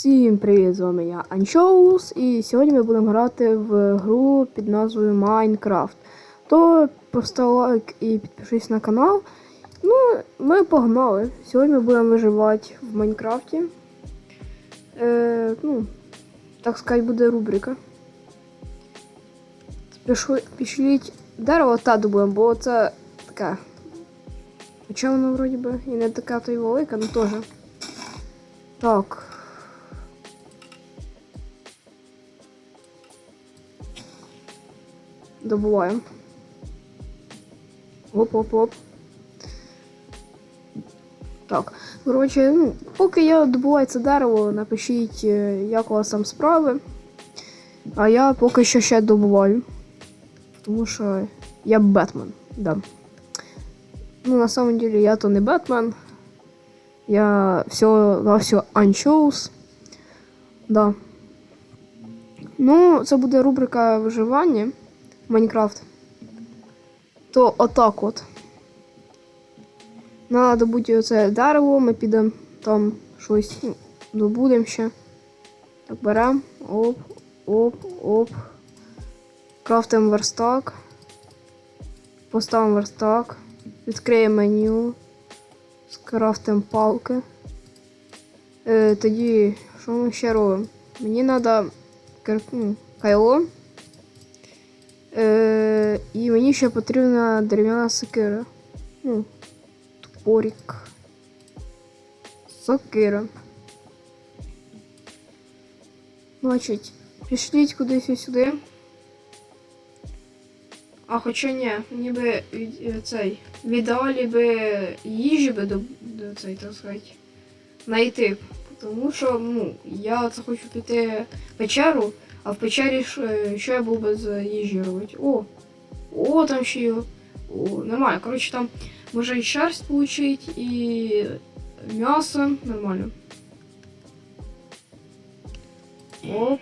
Всім привіт, з вами я Анчоус, і сьогодні ми будемо грати в гру під назвою Minecraft. То постав лайк і підпишись на канал. Ну, ми погнали. Сьогодні ми будемо виживати в Майнкрафті. Е, ну, так сказати, буде рубрика. Пішліть дерево та добудемо, бо це таке. Хоча воно вроді би і не така то й велика, ну теж. Так. Добуваємо. Оп-оп-оп. Так, коротше, ну, поки я добуваю це дерево, напишіть, е, як у вас там справи. А я поки що ще добуваю. Тому що я Бетмен, да. Ну, на самом деле, я то не Бетмен. Я все на все анчоус. Да. Ну, це буде рубрика виживання Майнкрафт. То отак от. Надо добути оце дерево, ми підемо там щось ну, добудемо ще. Так, беремо. Оп, оп, оп. Крафтимо верстак. Поставимо верстак. Відкриємо меню. Скрафтимо палки. Е, тоді, що ми ще робимо? Мені треба ну, кайло. Е, і мені ще потрібна дерев'яна сокира. Ну, топорик. Сокира. Значить, пішліть кудись сюди. А хоча ні, мені би від, е, цей, в ідеалі би їжі би до, до цей, так сказати, знайти. Тому що ну, я це хочу піти в печеру, а в печері що, е, що я був без їжі робити? О! О, там ще є. О, нормально. Коротше, там може і шерсть получить, і м'ясо. Нормально. Оп.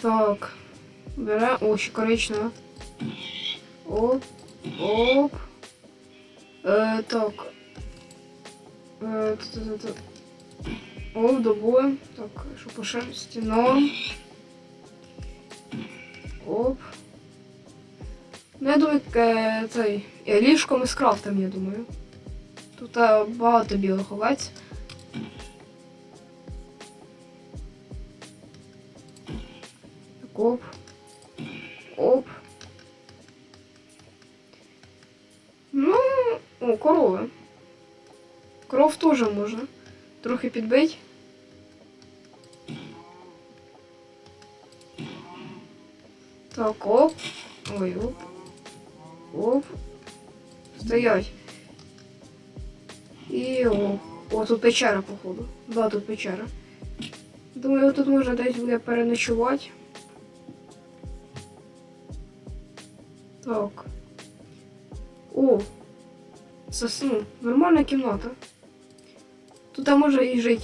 Так. Бере. О, ще коричнево. Оп. Оп. Е, так. Е, та-та-та-та. Оп, добуємо. Так, що по шерсті? Оп. Ну, я думаю, е, цей. е, Ліжко ми скрафтимо, я думаю. Тут багато білих овець. Так, оп. Оп. Ну, о, корови. Кров теж можна. Трохи підбить. Так, оп. Ой, оп. Оп. Стоять. І оп. О, тут печера, походу. Да, тут печера. Думаю, тут можна десь буде переночувати. Так. О! Сосну. Нормальна кімната. Тут може і жити.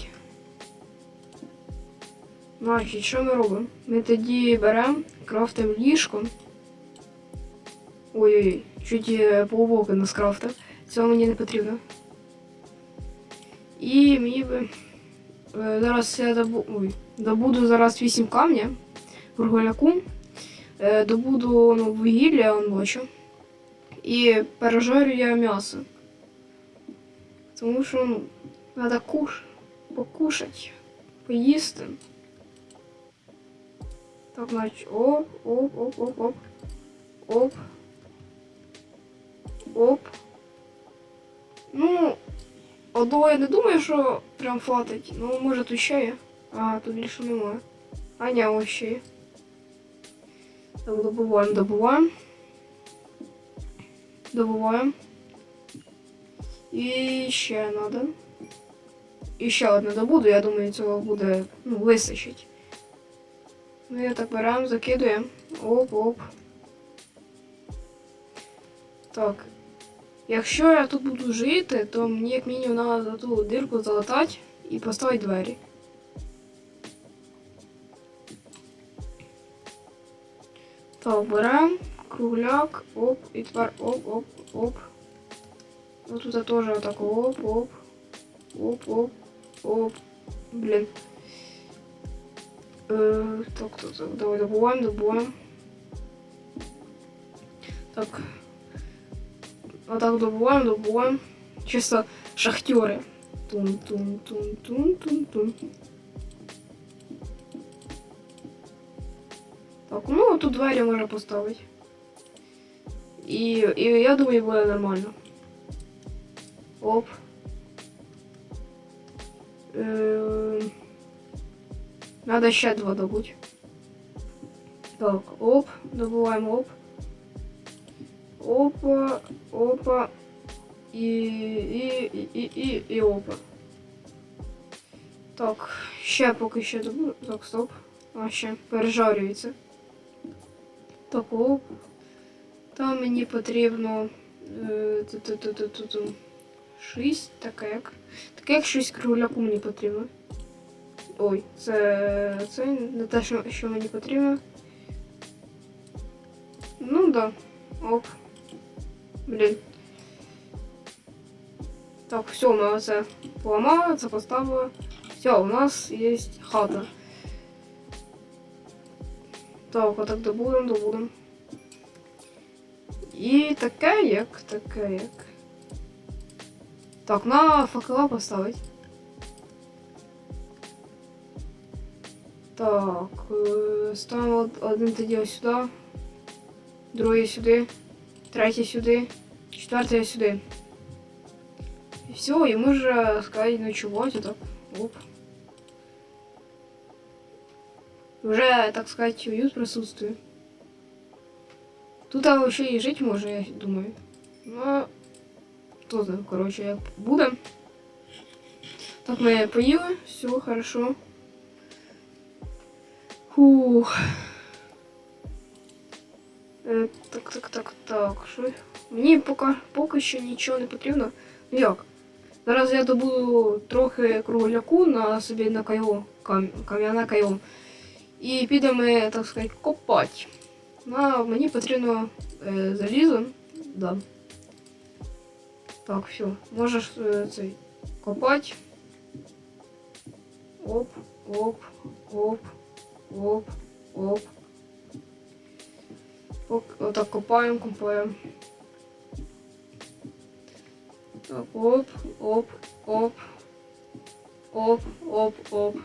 Значить, що ми робимо? Ми тоді беремо, крафтимо ліжко. Ой-ой-ой, чуть е, полувоки не скрафтив. Цього мені не потрібно. І мені би. е, Зараз я добу... Ой, добуду зараз 8 камня бурголяку. Е, Добуду ну, вугілля, он бачу. І пережарю я м'ясо. Тому що ну, треба куш... покушати, поїсти. Так, значить, оп, оп, оп, оп, оп. Оп. Оп. Ну, одного я не думаю, що прям хватить. Ну, може тут ще є. А, тут більше немає. А, ні, ось ще є. Так, добуваємо, добуваємо. Добуваємо. І ще треба. І ще одне добуду, я думаю, цього буде ну, вистачить. Ну, я так беремо, закидуємо. Оп-оп. Так. Якщо я тут буду жити, то мені як мінімум треба ту дирку залатати і поставити двері. Так, беремо кругляк, оп, і тепер оп, оп, оп. Ну тут теж отак оп-оп. оп, оп, оп, оп, Блін. Е, так, так, так, давай добуваємо, добуваємо. Так. Отак добуваємо, добуваємо. Чисто шахтери. Тун-тун-тун-тун-тун-тун. Так, ну тут двері можна поставити. І, і я думаю, буде нормально. Оп. Е, Надо ще два добути. Так, оп, добуваємо оп. Опа, опа. І, і, і, і, і, опа. Так, ще поки ще добу. Так, стоп. А, ще пережарюється. Так, оп. Там мені потрібно. Е, ту-ту-ту-ту-ту. Шість, таке як. Таке як щось кругляку мені потрібно. Ой, це. Це не те, що, що мені потрібно. Ну да. Оп. Блін. Так, все, ми це поламали, це поставили. Все, у нас є хата. Так, отак добудемо, добудемо. І таке як, таке як. Так, на факела поставить. Так, е, ставимо од- один тоді ось сюди, другий сюди, третій сюди, четвертий сюди. І все, і може сказати ночувати, так. Оп. Вже, так сказать, уют присутствує. Тут а, ще і жити може, я думаю. Ну, хто знає, коротше, як буде. Так, ми поїли, все хорошо. Фух. Е, так, так, так, так. Що? Мені поки, поки що нічого не потрібно. Ну як? Зараз я добуду трохи кругляку на собі на кайло, кам, кам'яне кайло. І підемо, так сказати, копати. На, мені потрібно е, залізо. Да. Так, все. Можеш е, цей копати. Оп, оп, оп, оп, оп. Ок, отак копаємо, копаємо. Так, оп, оп, оп. Оп, оп, оп.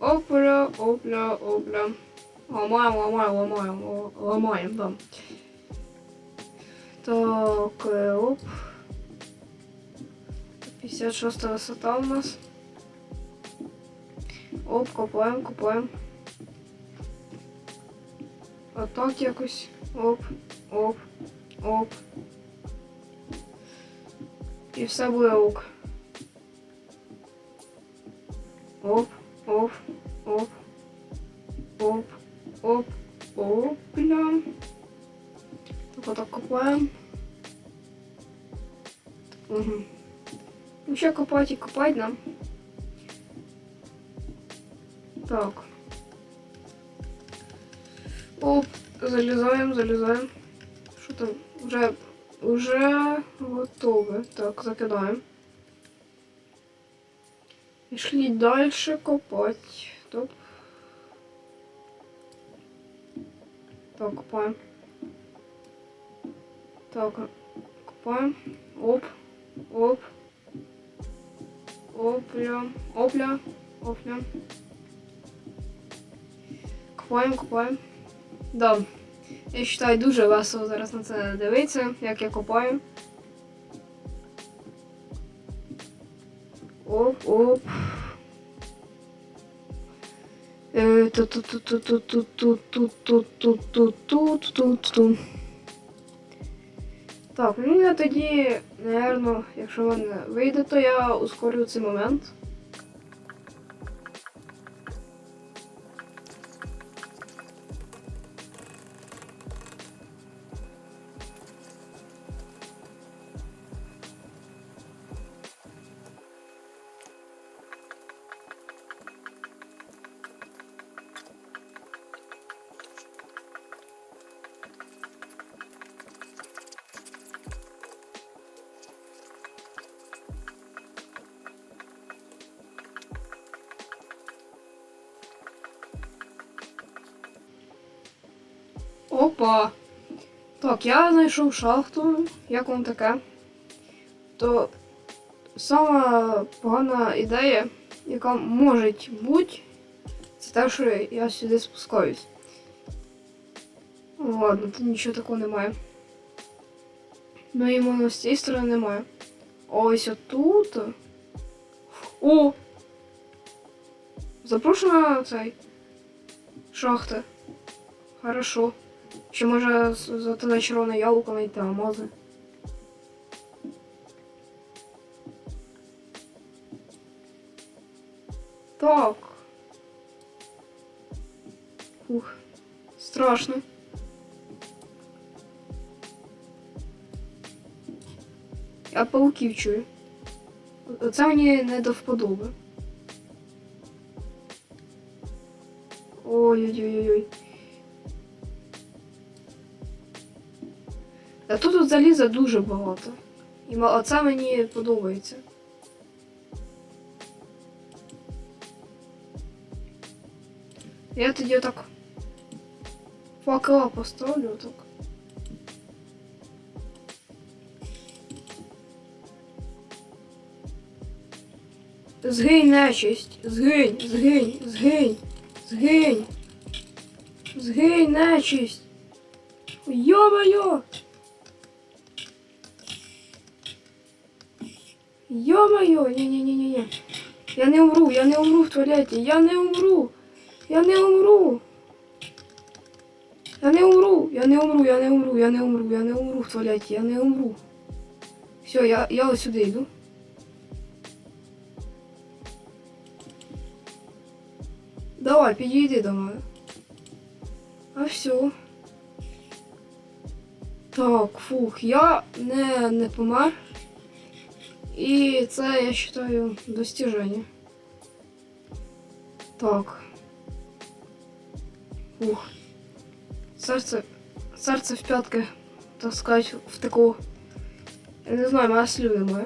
Опля, опля, опля. Ламаємо, ламаємо, ламаємо, ламаємо, да. Так, е, оп. 56 висота у нас. Оп, копаємо, копаємо. Отак якось. Оп, оп, оп. І все буде ок. Оп, оп, оп, копать и копать нам. Так. Оп, залезаем, залезаем. Что там? Уже, уже готовы. Так, закидаем. И шли дальше копать. Топ. Так, купаем. Так, купаем. Оп, оп. Опля, опля, опля. Копаємо, копаємо. Да. Я вважаю, дуже весело зараз на це дивитися, як я копаю. Оп, оп. Так, ну я тоді, напевно, якщо в мене вийде, то я ускорю цей момент. Опа. Так, я знайшов шахту. Як вам таке? То сама погана ідея, яка може бути, це те, що я сюди спускаюсь. Ладно, тут нічого такого немає. Ну і воно з цієї сторони немає. Ось отут. О! Запрошена цей. Шахта. Хорошо. Ще може з- за те червоне яблуко знайти алмази. Так. Ух. Страшно. Я пауків чую. Оце мені не до вподоби. Ой-ой-ой-ой. Та тут от заліза дуже багато. І оце мені подобається. Я тоді отак факела поставлю отак. Згинь нечисть, згинь, згинь, згинь, згинь. Згинь нечисть. Йо-моє! Йо-моє! Ні-ні-ні-ні. Я не умру, я не умру в туалеті, я не умру. Я не умру. Я не умру, я не умру, я не умру, я не умру, я не умру в туалеті, я не умру. Все, я, я ось сюди йду. Давай, підійди до мене. А все. Так, фух, я не, не помер. І це я вважаю достіження. Так. Фух. Серце. Серце в п'ятки, так сказати, в таку. Я не знаю, моя слюни моє.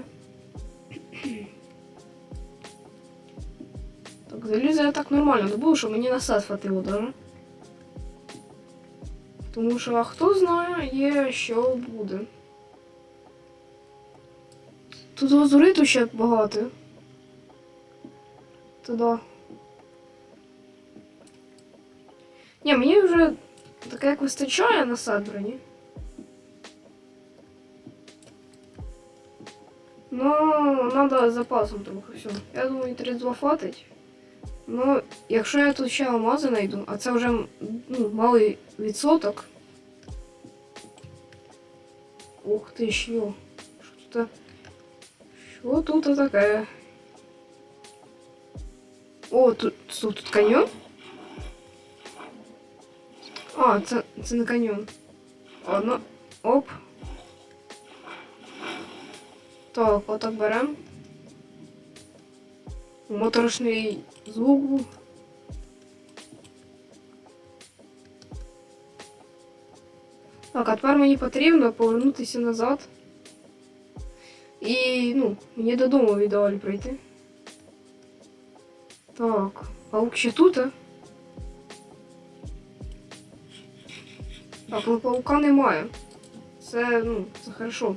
Так, залізо я так нормально добув, що мені на сет хватило даже. Тому що а хто знає, є що буде. Тут лазуриту ще багато. Туди. Ні, мені вже таке як вистачає на сет броні. Ну, треба запасом трохи все. Я думаю, 32 хватить. Ну, якщо я тут ще алмази знайду, а це вже ну, малий відсоток. Ух ти що. Що тут? Що тут таке? О, тут, тут, тут каньйон? А, це, це не каньйон. Ладно. Оп. Так, отак берем. Моторошний звук був. Так, а тепер мені потрібно повернутися назад. І, ну, мені додому в ідеалі прийти. Так, паук ще тут, а? Так, ну паука немає. Це, ну, це хорошо.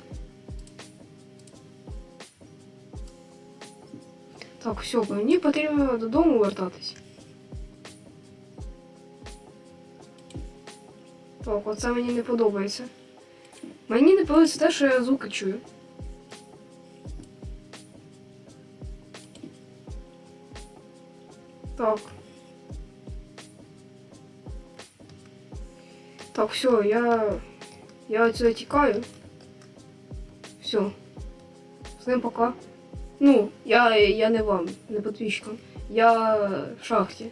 Так, все, мені потрібно додому вертатись. Так, оце мені не подобається. Мені не подобається те, що я звуки чую. Так. Так, все, я. Я отсюда тікаю. Все. Ним пока. Ну, я, я не вам, не подписчикам. Я в шахті.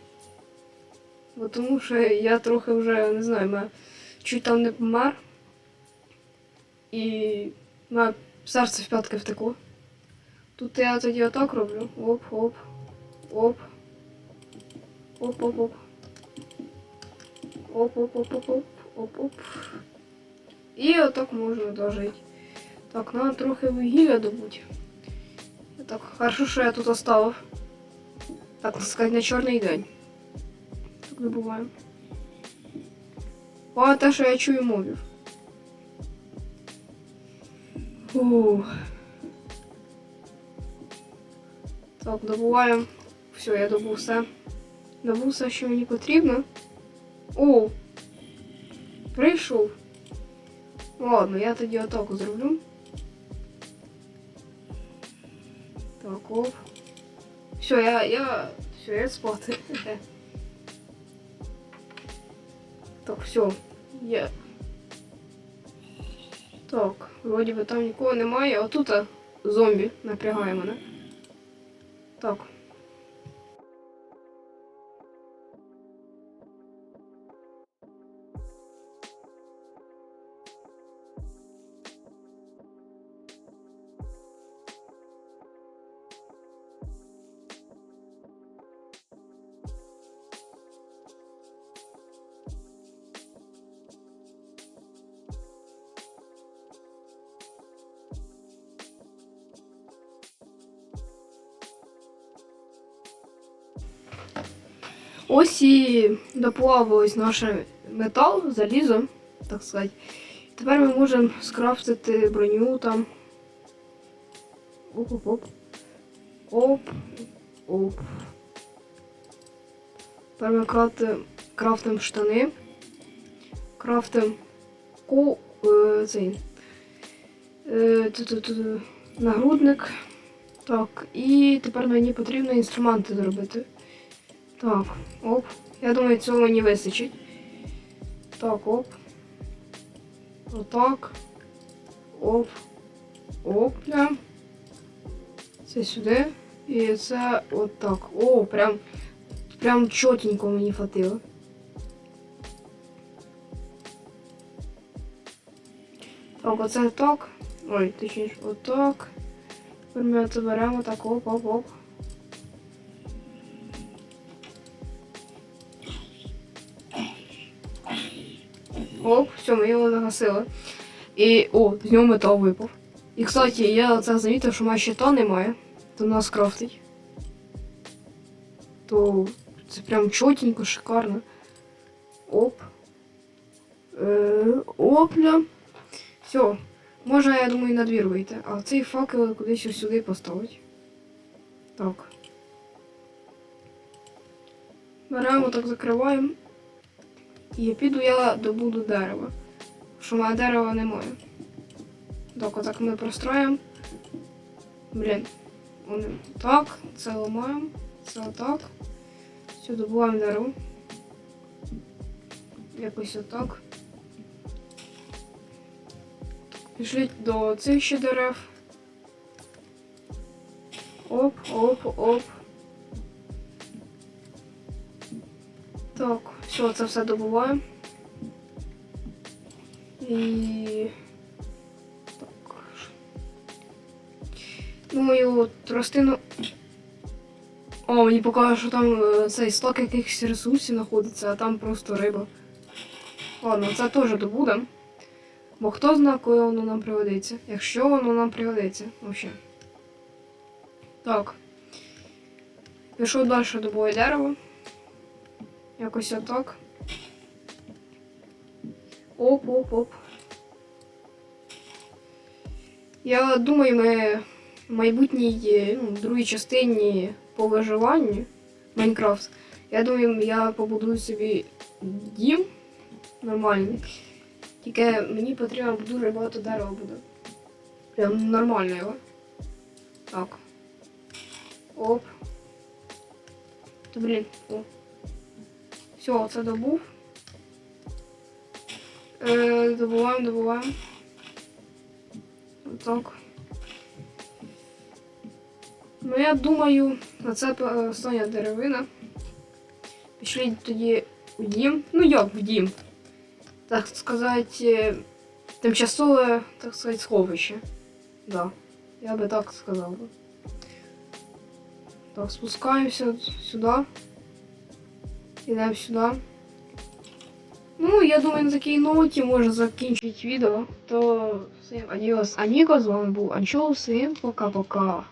Бо тому що я трохи вже не знаю, мене чуть там не помер. І мене серце в п'ятки втекло. Тут я тоді отак роблю. Оп, оп, оп. Оп, оп, оп. Оп, оп, оп, оп, оп, оп, оп. І отак можна дожити. Так, треба трохи вугілля добути. Так, хорошо, що я тут оставив. Так сказати, на чорний день. Так не буває. А те, що я чую мовів. Ух. Так, добуваємо. Все, я добув все. Добув все, що мені потрібно. О! Прийшов. Ладно, я тоді атаку зроблю. Так, оп. Все, я, я... Все, я спати. Так, все. Я... Так, вроді би там нікого немає, а тут зомбі напрягає мене. Так. Ось і доплавилось наше метал, залізо, так сказати. Тепер ми можемо скрафтити броню там. Оп-оп-оп. Оп. Оп. Тепер ми крафтим, крафтим штани. Крафтим ко, е, цей. Е, нагрудник. Так, і тепер мені потрібно інструменти зробити. Так, оп. Я думаю, цього мені вистачить. Так, оп. Отак. Оп. Оп. Прям. Це сюди. І це отак. О, прям. Прям чотенько мені хватило. Так, оце так. Ой, точніше, отак. Тепер ми це беремо так, оп, все, ми його загасили. І о, з нього метал випав. І кстати, я це замітив, що має щита немає, то нас крафтить. То це прям чотенько, шикарно. Оп. Е, опля. Все. Можна, я думаю, на двір вийти. А цей факел кудись сюди поставить. Так. Беремо, так закриваємо. І піду я добуду дерева. Що в мене дерева немає. Так, отак ми простроїмо. Блін. Так, це ламаємо, це отак. Все, добуваємо дерево. Якось отак. Пішліть до цих ще дерев. Оп, оп, оп. Так, все, це все добуваємо. І... Так. Думаю, тростину. О, мені покаже, що там е, цей сток якихось ресурсів знаходиться, а там просто риба. Ладно, це теж добудемо. Бо хто знає, коли воно нам пригодиться. Якщо воно нам пригодиться, взагалі. Так. Пішов далі добуває дерево. Якось отак. Оп-оп-оп. Я думаю, ми в майбутній ну, другій частині по виживанню Майнкрафт. Я думаю, я побудую собі дім нормальний. Тільки мені потрібно дуже багато дерева буде. Прям нормально його. Так. Оп. То блін. О. Все, це добув. Е, добуваємо, добуваємо. Отак. Ну я думаю, на це остання деревина. Пішли тоді у дім. Ну як в дім? Так сказати, тимчасове, так сказати, сховище. Да. Я би так сказав. Так, спускаємося сюди. Ідемо сюди. Ну, я думаю, на такій ноті можна закінчити відео. То всім адіос, Аніко, з вами був Анчоу, всім пока-пока.